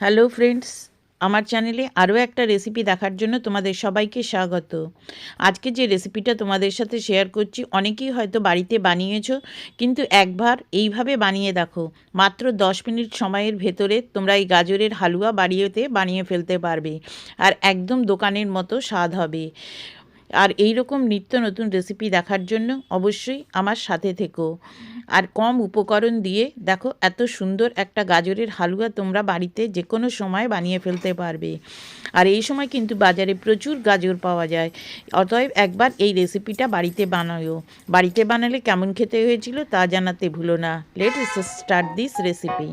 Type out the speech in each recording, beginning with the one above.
Hello friends আমার চ্যানেলে আরও একটা রেসিপি দেখার জন্য তোমাদের সবাইকে স্বাগত। আজকে যে রেসিপিটা তোমাদের সাথে শেয়ার করছি, অনেকেই হয়তো বাড়িতে বানিয়েছো, কিন্তু একবার এইভাবে বানিয়ে দেখো। মাত্র দশ মিনিট সময়ের ভেতরে তোমরা এই গাজরের হালুয়া বাড়িয়েতে বানিয়ে ফেলতে পারবে, আর একদম দোকানের মতো স্বাদ হবে। আর এই রকম নিত্য নতুন রেসিপি দেখার জন্য অবশ্যই আমার সাথে থেকো। আর কম উপকরণ দিয়ে দেখো এত সুন্দর একটা গাজরের হালুয়া তোমরা বাড়িতে যে কোনো সময় বানিয়ে ফেলতে পারবে। আর এই সময় কিন্তু বাজারে প্রচুর গাজর পাওয়া যায়। অতএব একবার এই রেসিপিটা বাড়িতে বানাও বাড়িতে বানালে কেমন খেতে হয়েছিল তা জানাতে ভুলো না। লেট স্টার্ট দিস রেসিপি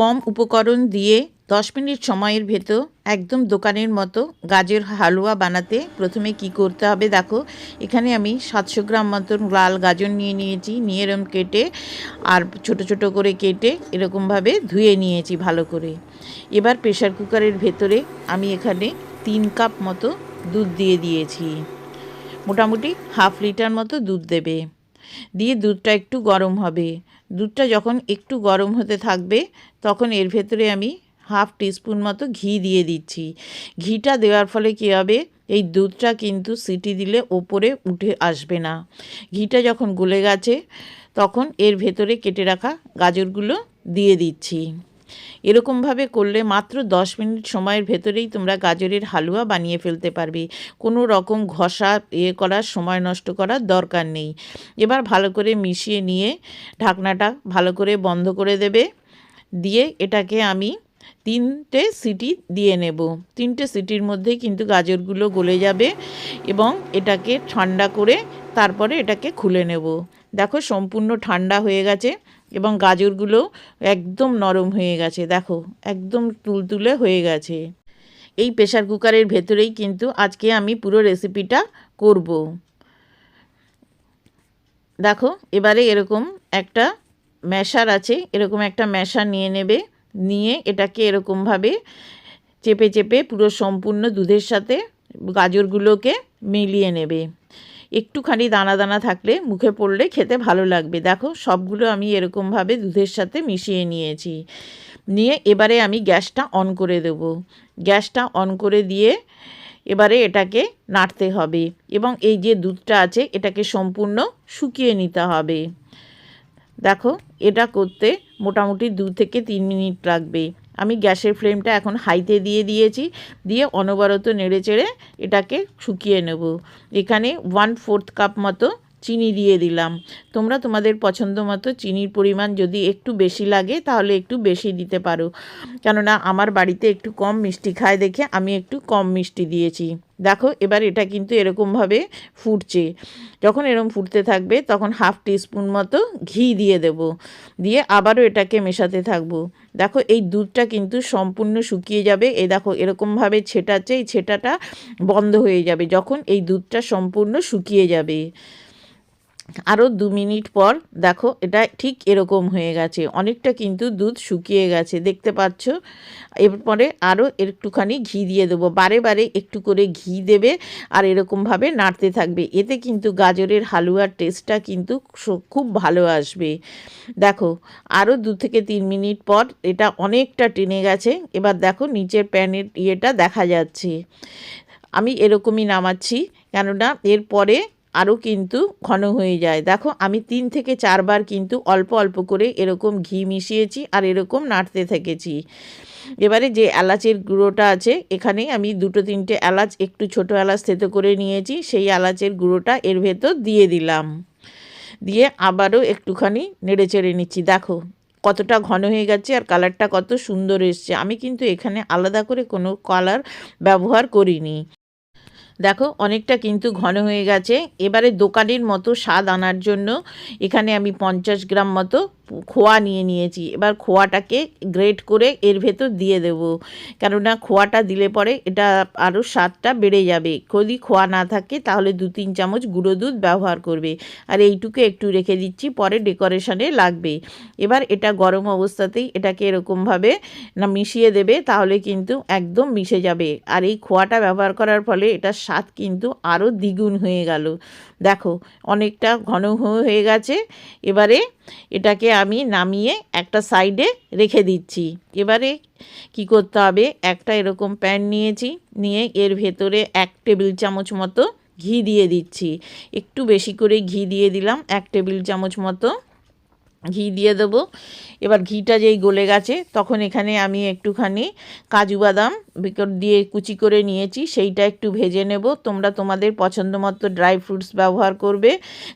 কম উপকরণ দিয়ে দশ মিনিট সময়ের ভেতর একদম দোকানের মতো গাজর হালুয়া বানাতে প্রথমে কি করতে হবে দেখো, এখানে আমি সাতশো গ্রাম মতন লাল গাজর নিয়ে নিয়েছি, নিয়ে এরম কেটে আর ছোট ছোট করে কেটে এরকমভাবে ধুয়ে নিয়েছি ভালো করে। এবার প্রেশার কুকারের ভেতরে আমি এখানে তিন কাপ মতো দুধ দিয়ে দিয়েছি। মোটামুটি হাফ লিটার মতো দুধ দেবে। দিয়ে দুধটা একটু গরম হবে। দুধটা যখন একটু গরম হতে থাকবে, তখন এর ভেতরে আমি হাফ টিস্পুন মতো ঘি দিয়ে দিচ্ছি। ঘিটা দেওয়ার ফলে কী হবে, এই দুধটা কিন্তু সিটি দিলে ওপরে উঠে আসবে না। ঘিটা যখন গলে গেছে, তখন এর ভেতরে কেটে রাখা গাজরগুলো দিয়ে দিচ্ছি। এরকমভাবে করলে মাত্র দশ মিনিট সময়ের ভেতরেই তোমরা গাজরের হালুয়া বানিয়ে ফেলতে পারবে। কোনো রকম ঘষা ইয়ে করার সময় নষ্ট করার দরকার নেই। এবার ভালো করে মিশিয়ে নিয়ে ঢাকনাটা ভালো করে বন্ধ করে দেবে। দিয়ে এটাকে আমি তিনটে সিটি দিয়ে নেব। তিনটে সিটির মধ্যেই কিন্তু গাজরগুলো গলে যাবে এবং এটাকে ঠান্ডা করে তারপরে এটাকে খুলে নেব। দেখো সম্পূর্ণ ঠান্ডা হয়ে গেছে। এবং গাজরগুলো একদম নরম হয়ে গেছে, দেখো, একদম তুলতুলে হয়ে গেছে। এই প্রেশার কুকারের ভেতরেই কিন্তু আজকে আমি পুরো রেসিপিটা করব। দেখো, এবারে এরকম একটা ম্যাশার আছে, এরকম একটা ম্যাশার নিয়ে নেবে, নিয়ে এটাকে এরকমভাবে চেপে চেপে পুরো সম্পূর্ণ দুধের সাথে গাজরগুলোকে মিলিয়ে নেবে। একটুখানি দানা দানা থাকলে মুখে পড়লে খেতে ভালো লাগবে। দেখো, সবগুলো আমি এরকমভাবে দুধের সাথে মিশিয়ে নিয়েছি। নিয়ে এবারে আমি গ্যাসটা অন করে দেব। গ্যাসটা অন করে দিয়ে এবারে এটাকে নাড়তে হবে এবং এই যে দুধটা আছে, এটাকে সম্পূর্ণ শুকিয়ে নিতে হবে। দেখো, এটা করতে মোটামুটি দু থেকে তিন মিনিট লাগবে। আমি গ্যাসের ফ্লেমটা এখন হাইতে দিয়ে দিয়েছি, দিয়ে অনবরত নেড়ে চেড়ে এটাকে শুকিয়ে নেব। এখানে ওয়ান ফোর্থ কাপ মতো চিনি দিয়ে দিলাম। তোমরা তোমাদের পছন্দ মতো চিনির পরিমাণ যদি একটু বেশি লাগে, তাহলে একটু বেশি দিতে পারো। কেননা আমার বাড়িতে একটু কম মিষ্টি খায় দেখে আমি একটু কম মিষ্টি দিয়েছি। দেখো, এবার এটা কিন্তু এরকমভাবে ফুটছে। যখন এরকম ফুটতে থাকবে, তখন হাফ টিস্পুন মতো ঘি দিয়ে দেব। দিয়ে আবারও এটাকে মেশাতে থাকব। দেখো, এই দুধটা কিন্তু সম্পূর্ণ শুকিয়ে যাবে। এই দেখো, এরকমভাবে ছেটাচ্ছে, এই ছেটাটা বন্ধ হয়ে যাবে যখন এই দুধটা সম্পূর্ণ শুকিয়ে যাবে। আরও দু মিনিট পর, দেখো, এটা ঠিক এরকম হয়ে গেছে। অনেকটা কিন্তু দুধ শুকিয়ে গেছে, দেখতে পাচ্ছ? এরপরে আরও একটুখানি ঘি দিয়ে দেবো। বারে বারে একটু করে ঘি দেবে আর এরকমভাবে নাড়তে থাকবে। এতে কিন্তু গাজরের হালুয়ার টেস্টটা কিন্তু খুব ভালো আসবে। দেখো আরও দু থেকে তিন মিনিট পর এটা অনেকটা টেনে গেছে। এবার দেখো, নিচের প্যানের ইয়েটা দেখা যাচ্ছে। আমি এরকমই নামাচ্ছি, কেননা এরপরে আরও কিন্তু ঘন হয়ে যায়। দেখো, আমি তিন থেকে চারবার কিন্তু অল্প অল্প করে এরকম ঘি মিশিয়েছি আর এরকম নাড়তে থেকেছি। এবারে যে এলাচের গুঁড়োটা আছে, এখানে আমি দুটো তিনটে এলাচ, একটু ছোট এলাচ থেতো করে নিয়েছি, সেই এলাচের গুঁড়োটা এর ভেতর দিয়ে দিলাম। দিয়ে আবারও একটুখানি নেড়ে চেড়ে নিচ্ছি। দেখো, কতটা ঘন হয়ে গেছে আর কালারটা কত সুন্দর এসছে। আমি কিন্তু এখানে আলাদা করে কোনো কালার ব্যবহার করিনি। দেখো, অনেকটা কিন্তু ঘন হয়ে গেছে। এবারে দোকানের মতো স্বাদ আনার জন্য এখানে আমি পঞ্চাশ গ্রাম মতো খোয়া নিয়ে নিয়েছি। এবার খোয়াটাকে গ্রেট করে এর ভেতর দিয়ে দেব। কেননা খোয়াটা দিলে পরে এটা আরও স্বাদটা বেড়ে যাবে। যদি খোয়া না থাকে তাহলে দু তিন চামচ গুঁড়ো দুধ ব্যবহার করবে। আর এইটুকু একটু রেখে দিচ্ছি, পরে ডেকোরেশনে লাগবে। এবার এটা গরম অবস্থাতেই এটাকে এরকমভাবে না মিশিয়ে দেবে, তাহলে কিন্তু একদম মিশে যাবে। আর এই খোয়াটা ব্যবহার করার ফলে এটার স্বাদ কিন্তু আরও দ্বিগুণ হয়ে গেল। দেখো, অনেকটা ঘন হয়ে গেছে। এবারে এটাকে আমি নামিয়ে একটা সাইডে রেখে দিচ্ছি। এবারে কি করতে হবে? একটা এরকম প্যান নিয়েছি, নিয়ে এর ভেতরে এক টেবিল চামচ মতো ঘি দিয়ে দিচ্ছি। একটু বেশি করে ঘি দিয়ে দিলাম, এক টেবিল চামচ মতো। ঘি দিয়ে দেবো। এবার ঘিটা যেই গলে গেছে, তখন এখানে আমি একটুখানি কাজু বাদাম দিয়ে কুচি করে নিয়েছি, সেইটা একটু ভেজে নেব। তোমরা তোমাদের পছন্দ মতো ড্রাই ফ্রুটস ব্যবহার করবে।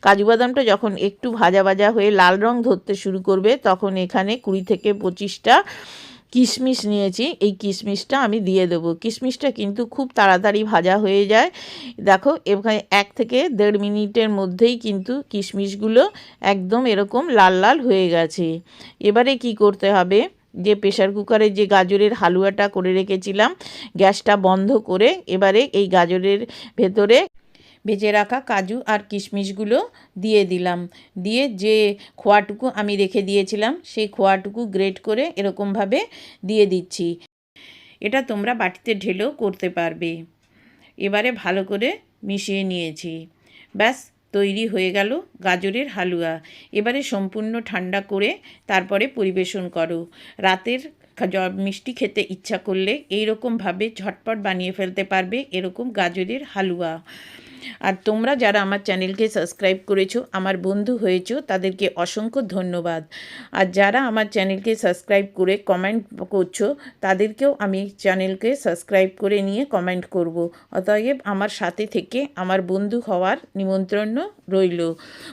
কাজু বাদামটা যখন একটু ভাজা ভাজা হয়ে লাল রং ধরতে শুরু করবে, তখন এখানে কুড়ি থেকে পঁচিশটা কিশমিশ নিয়েছি, এই কিশমিশটা আমি দিয়ে দেবো। কিশমিশটা কিন্তু খুব তাড়াতাড়ি ভাজা হয়ে যায়। দেখো, এখানে এক থেকে দেড় মিনিটের মধ্যেই কিন্তু কিশমিশগুলো একদম এরকম লাল লাল হয়ে গেছে। এবারে কি করতে হবে? যে প্রেশার কুকারে যে গাজরের হালুয়াটা করে রেখেছিলাম, গ্যাসটা বন্ধ করে এবারে এই গাজরের ভেতরে ভেজে রাখা কাজু আর কিশমিশগুলো দিয়ে দিলাম। দিয়ে যে খোয়াটুকু আমি রেখে দিয়েছিলাম, সেই খোয়াটুকু গ্রেট করে এরকমভাবে দিয়ে দিচ্ছি। এটা তোমরা বাটিতে ঢেলেও করতে পারবে। এবারে ভালো করে মিশিয়ে নিয়েছি। ব্যাস, তৈরি হয়ে গেল গাজরের হালুয়া। এবারে সম্পূর্ণ ঠান্ডা করে তারপরে পরিবেশন করো। রাতের মিষ্টি খেতে ইচ্ছা করলে এইরকমভাবে ঝটপট বানিয়ে ফেলতে পারবে এরকম গাজরের হালুয়া। আর তোমরা যারা আমার চ্যানেলকে সাবস্ক্রাইব করেছ, আমার বন্ধু হয়েছো, তাদেরকে অসংখ্য ধন্যবাদ। আর যারা আমার চ্যানেলকে সাবস্ক্রাইব করে কমেন্ট করছ, তাদেরকেও আমি চ্যানেলকে সাবস্ক্রাইব করে নিয়ে কমেন্ট করব। অতএব আমার সাথে থেকে আমার বন্ধু হওয়ার নিমন্ত্রণ রইল।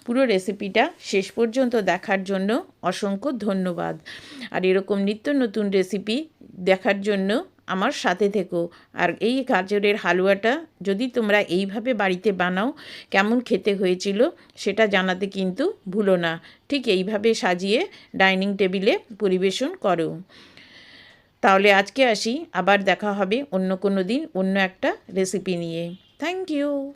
পুরো রেসিপিটা শেষ পর্যন্ত দেখার জন্য অসংখ্য ধন্যবাদ। আর এরকম নিত্য নতুন রেসিপি দেখার জন্য আমার সাথে থেকো। আর এই গাজরের হালুয়াটা যদি তোমরা এইভাবে বাড়িতে বানাও, কেমন খেতে হয়েছিল সেটা জানাতে কিন্তু ভুলো না। ঠিক এইভাবে সাজিয়ে ডাইনিং টেবিলে পরিবেশন করো। তাহলে আজকে আসি। আবার দেখা হবে অন্য কোনো দিন অন্য একটা রেসিপি নিয়ে। Thank you.